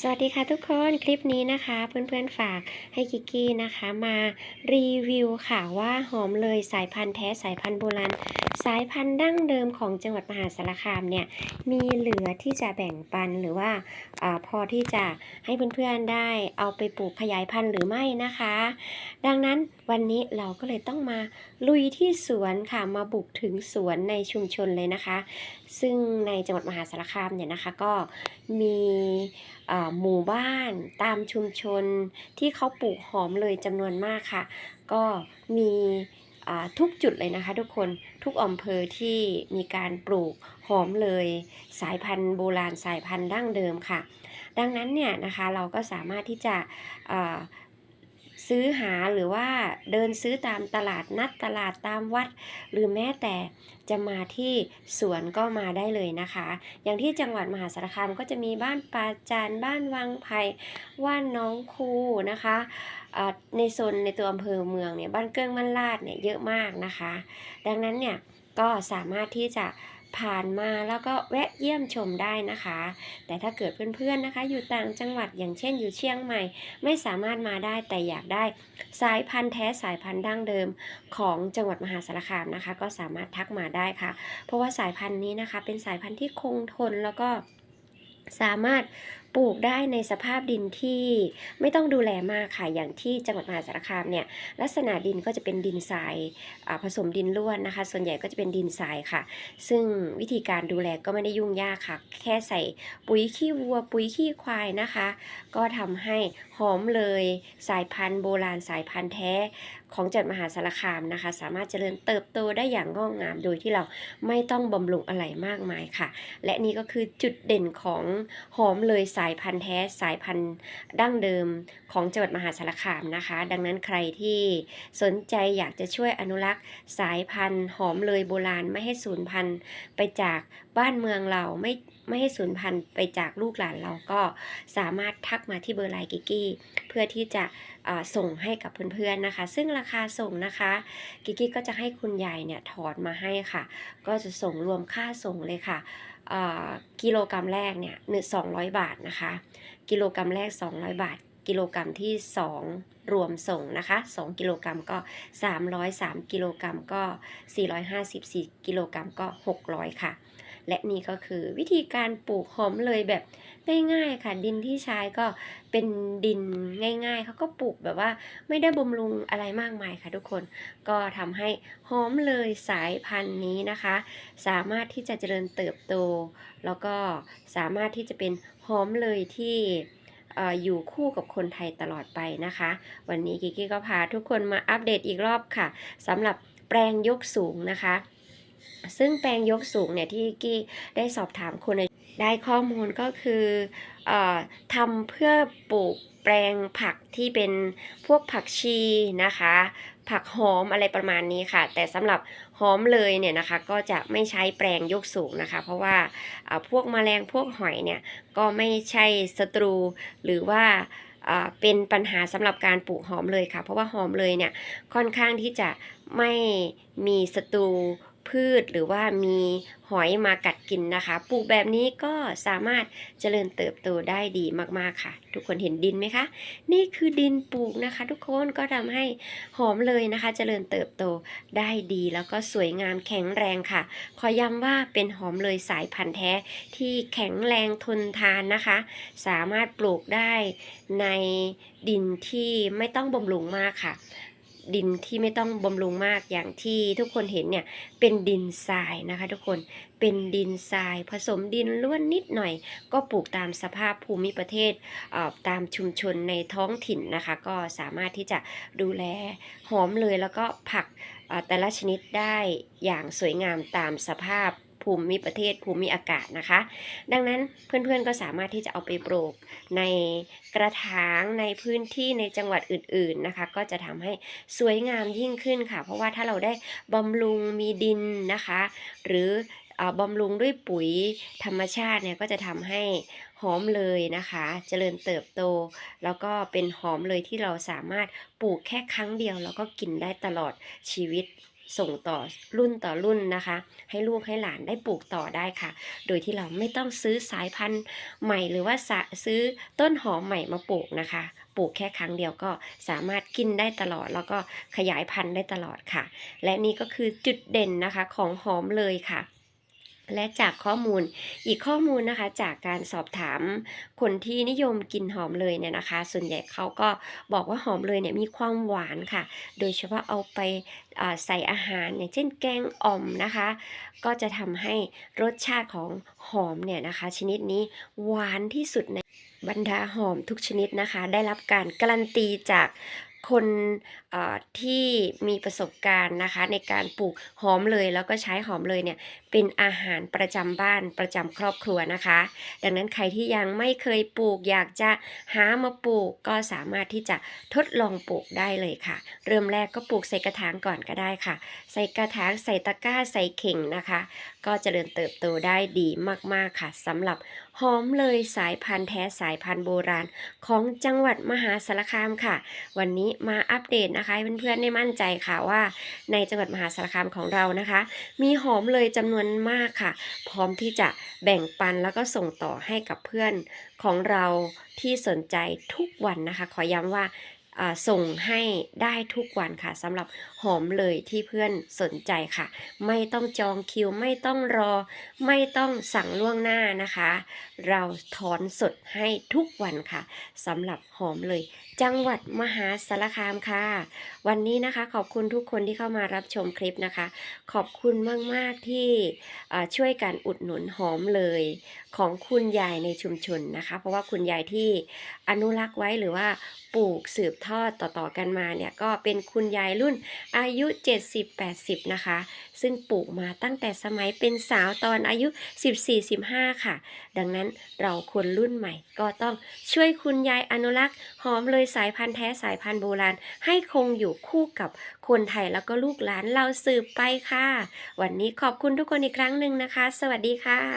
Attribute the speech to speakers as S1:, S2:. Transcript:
S1: สวัสดีค่ะทุกคนคลิปนี้นะคะ เพื่อนๆฝากให้กิกกี้นะคะมารีวิวค่ะว่าหอมเลยสายพันธุ์แท้สายพันธุ์โบราณสายพันธุ์ดั้งเดิมของจังหวัดมหาสารคามเนี่ยมีเหลือที่จะแบ่งปันหรือว่าอาพอที่จะให้เพื่อนๆได้เอาไปปลูกขยายพันธุ์หรือไม่นะคะ ดังนั้นวันนี้เราก็เลยต้องมาลุยที่สวนค่ะมาบุกถึงสวนในชุมชนเลยนะคะ ซึ่งในจังหวัดมหาสารคามเนี่ยนะคะก็มีหมู่บ้านตามชุมชนที่เขาปลูกหอมเลยจำนวนมากค่ะ ก็มีทุกจุดเลยนะคะทุกคนทุกอำเภอที่มีการปลูกหอมเลยสายพันธุ์โบราณสายพันธุ์ดั้งเดิมค่ะ ดังนั้นเนี่ยนะคะเราก็สามารถที่จะ ซื้อหาหรือว่าเดินซื้อตามตลาดนัดตลาดตามวัด หรือแม้แต่จะมาที่สวนก็มาได้เลยนะคะ อย่างที่จังหวัดมหาสารคามก็จะมีบ้านปาจานบ้านวังไผ่ว่านน้องคูนะคะในโซนในตัวอำเภอเมืองเนี่ยบ้านเกิ้งบ้านลาดเนี่ยเยอะมากนะคะ ดังนั้นเนี่ยก็สามารถที่จะ ผ่านมาแล้วก็แวะเยี่ยมชมได้นะคะ แต่ถ้าเกิดเพื่อนๆนะคะ อยู่ต่างจังหวัดอย่างเช่นอยู่เชียงใหม่ ไม่สามารถมาได้แต่อยากได้สายพันธุ์แท้สายพันธุ์ดั้งเดิมของจังหวัดมหาสารคามนะคะ ก็สามารถทักมาได้ค่ะ เพราะว่าสายพันธุ์นี้นะคะ เป็นสายพันธุ์ที่คงทนแล้วก็สามารถ ปลูกได้ในสภาพดินที่ไม่ต้องดูแลมากค่ะ อย่างที่จังหวัดมหาสารคามเนี่ยลักษณะดินก็จะเป็นดินทรายอ่าผสมดินล้วนนะคะ ส่วนใหญ่ก็จะเป็นดินทรายค่ะ ซึ่งวิธีการดูแลก็ไม่ได้ยุ่งยากค่ะ แค่ใส่ปุ๋ยขี้วัว ปุ๋ยขี้ควายนะคะ ก็ทำให้หอมเลยสายพันธุ์โบราณสายพันธุ์แท้ของจังหวัดมหาสารคามนะคะ สามารถเจริญเติบโตได้อย่างงอกงามโดยที่เราไม่ต้องบำรุงอะไรมากมายค่ะ และนี่ก็คือจุดเด่นของหอมเลยสายายพันธุ์แท้สายพันธุ์ดั้งเดิมของจังหวัดมหาสารคามนะคะ ดังนั้นใครที่สนใจอยากจะช่วยอนุรักษ์ สายพันธุ์หอมเลยโบราณไม่ให้สูญพันธุ์ไปจากบ้านเมืองเราไม่ ไม่ให้สูญพันธุ์ไปจากลูกหลานเราก็สามารถทักมาที่เบอร์ไลน์กิกกี้ เพื่อที่จะส่งให้กับเพื่อนๆนะคะ ซึ่งราคาส่งนะคะ กิกกี้ก็จะให้คุณยายเนี่ยถอนมาให้ค่ะ ก็จะส่งรวมค่าส่งเลยค่ะกิโลกรัมแรกเนี่ยหนึ่งสองร้อยบาทนะคะ กิโลกรัมแรก 200 บาท กิโลกรัมที่ 2 รวมส่งนะคะ 2 กิโลกรัมก็ 300 3 กิโลกรัมก็ 454กิโลกรัมก็ 600 ค่ะ และนี่ก็คือวิธีการปลูกหอมเลยแบบง่ายๆค่ะดินที่ใช้ก็เป็นดินง่าย ๆเขาก็ปลูกแบบว่าไม่ได้บำรุงอะไรมากมายค่ะทุกคน ก็ทำให้หอมเลยสายพันธุ์นี้นะคะ สามารถที่จะเจริญเติบโต แล้วก็สามารถที่จะเป็นหอมเลยที่เอ่ออยู่คู่กับคนไทยตลอดไปนะคะ วันนี้กิกกี้ก็พาทุกคนมาอัปเดตอีกรอบค่ะสำหรับแปลงยกสูงนะคะ ซึ่งแปลงยกสูงเนี่ยที่กี้ได้สอบถามคนได้ข้อมูลก็คืออทำเพื่อปลูกแปลงผักที่เป็นพวกผักชีนะคะ ผักหอมอะไรประมาณนี้ค่ะ แต่สำหรับหอมเลยเนี่ยนะคะ ก็จะไม่ใช้แปลงยกสูงนะคะ เพราะว่าพวกแมลงพวกหอยเนี่ยก็ไม่ใช่ศัตรูหรือว่าเป็นปัญหาสำหรับการปลูกหอมเลยค่ะ เพราะว่าหอมเลยเนี่ยค่อนข้างที่จะไม่มีศัตรู พืชหรือว่ามีหอยมากัดกินนะคะ ปลูกแบบนี้ก็สามารถเจริญเติบโตได้ดีมากๆค่ะ ทุกคนเห็นดินไหมคะ นี่คือดินปลูกนะคะ ทุกคนก็ทำให้หอมเลยนะคะ เจริญเติบโตได้ดีแล้วก็สวยงามแข็งแรงค่ะ ขอย้ำว่าเป็นหอมเลยสายพันธุ์แท้ที่แข็งแรงทนทานนะคะ สามารถปลูกได้ในดินที่ไม่ต้องบำรุงมากค่ะ ดินที่ไม่ต้องบำรุงมากอย่างที่ทุกคนเห็นเนี่ยเป็นดินทรายนะคะทุกคนเป็นดินทราย ผสมดินล้วนนิดหน่อย ก็ปลูกตามสภาพภูมิประเทศเอ่อตามชุมชนในท้องถิ่นนะคะ ก็สามารถที่จะดูแลหอมเลยแล้วก็ผักแต่ละชนิดได้อย่างสวยงามตามสภาพ ภูมิประเทศภูมิอากาศนะคะ ดังนั้นเพื่อนๆก็สามารถที่จะเอาไปปลูกในกระถางในพื้นที่ในจังหวัดอื่นๆนะคะ ก็จะทำให้สวยงามยิ่งขึ้นค่ะ เพราะว่าถ้าเราได้บำรุงมีดินนะคะ หรือเอ่อบำรุงด้วยปุ๋ยธรรมชาติเนี่ยก็จะทำให้หอมเลยนะคะ เจริญเติบโต แล้วก็เป็นหอมเลยที่เราสามารถปลูกแค่ครั้งเดียว แล้วก็กินได้ตลอดชีวิต ส่งต่อรุ่นต่อรุ่นนะคะ ให้ลูกให้หลานได้ปลูกต่อได้ค่ะ โดยที่เราไม่ต้องซื้อสายพันธุ์ใหม่หรือว่าซื้อต้นหอมใหม่มาปลูกนะคะ ปลูกแค่ครั้งเดียวก็สามารถกินได้ตลอด แล้วก็ขยายพันธุ์ได้ตลอดค่ะ และนี่ก็คือจุดเด่นนะคะของหอมเลยค่ะ และจากข้อมูลอีกข้อมูลนะคะจากการสอบถามคนที่นิยมกินหอมเลยเนี่ยนะคะ ส่วนใหญ่เขาก็บอกว่าหอมเลยเนี่ยมีความหวานค่ะ โดยเฉพาะเอาไปาใส่อาหารอย่างเช่นแกงอ่อมนะคะ ก็จะทำให้รสชาติของหอมเนี่ยนะคะ ชนิดนี้หวานที่สุดในบรรดาหอมทุกชนิดนะคะ ได้รับการการันตีจาก คนที่มีประสบการณ์นะคะ ในการปลูกหอมเลยแล้วก็ใช้หอมเลยเนี่ยเป็นอาหารประจำบ้านประจำครอบครัวนะคะ ดังนั้นใครที่ยังไม่เคยปลูก อยากจะหามาปลูกก็สามารถที่จะทดลองปลูกได้เลยค่ะ เริ่มแรกก็ปลูกใส่กระถางก่อนก็ได้ค่ะ ใส่กระถางใส่ตะกร้าใส่เข่งนะคะ ก็เจริญเติบโตได้ดีมากๆค่ะสำหรับหอมเลยสายพันธุ์แท้สายพันธุ์โบราณ ของจังหวัดมหาสารคามค่ะ วันนี้มาอัปเดตนะคะให้เพื่อนๆได้มั่นใจค่ะว่า ในจังหวัดมหาสารคามของเรานะคะ มีหอมเลยจำนวนมากค่ะ พร้อมที่จะแบ่งปันแล้วก็ส่งต่อให้กับเพื่อนของเราที่สนใจทุกวันนะคะ ขอย้ำว่าอ่าส่งให้ได้ทุกวันค่ะสำหรับหอมเลยที่เพื่อนสนใจค่ะ ไม่ต้องจองคิวไม่ต้องรอ ไม่ต้องสั่งล่วงหน้านะคะ เราถอนสดให้ทุกวันค่ะสำหรับหอมเลยจังหวัดมหาสารคามค่ะ วันนี้นะคะขอบคุณทุกคนที่เข้ามารับชมคลิปนะคะ ขอบคุณมาก ๆ ที่ช่วยกันอุดหนุนหอมเลยของคุณยายในชุมชนนะคะ เพราะว่าคุณยายที่อนุรักษ์ไว้หรือว่าปลูกสืบทอดต่อๆกันมาเนี่ยก็เป็นคุณยายรุ่นอายุ 70-80 นะคะ ซึ่งปลูกมาตั้งแต่สมัยเป็นสาวตอนอายุ 14-15 ค่ะ ดังนั้นเราคนรุ่นใหม่ก็ต้องช่วยคุณยายอนุรักษ์หอมเลยสายพันธุ์แท้สายพันธุ์โบราณ ให้คงอยู่คู่กับคนไทยแล้วก็ลูกหลานเราสืบไปค่ะ วันนี้ขอบคุณทุกคนอีกครั้งหนึ่งนะคะ สวัสดีค่ะ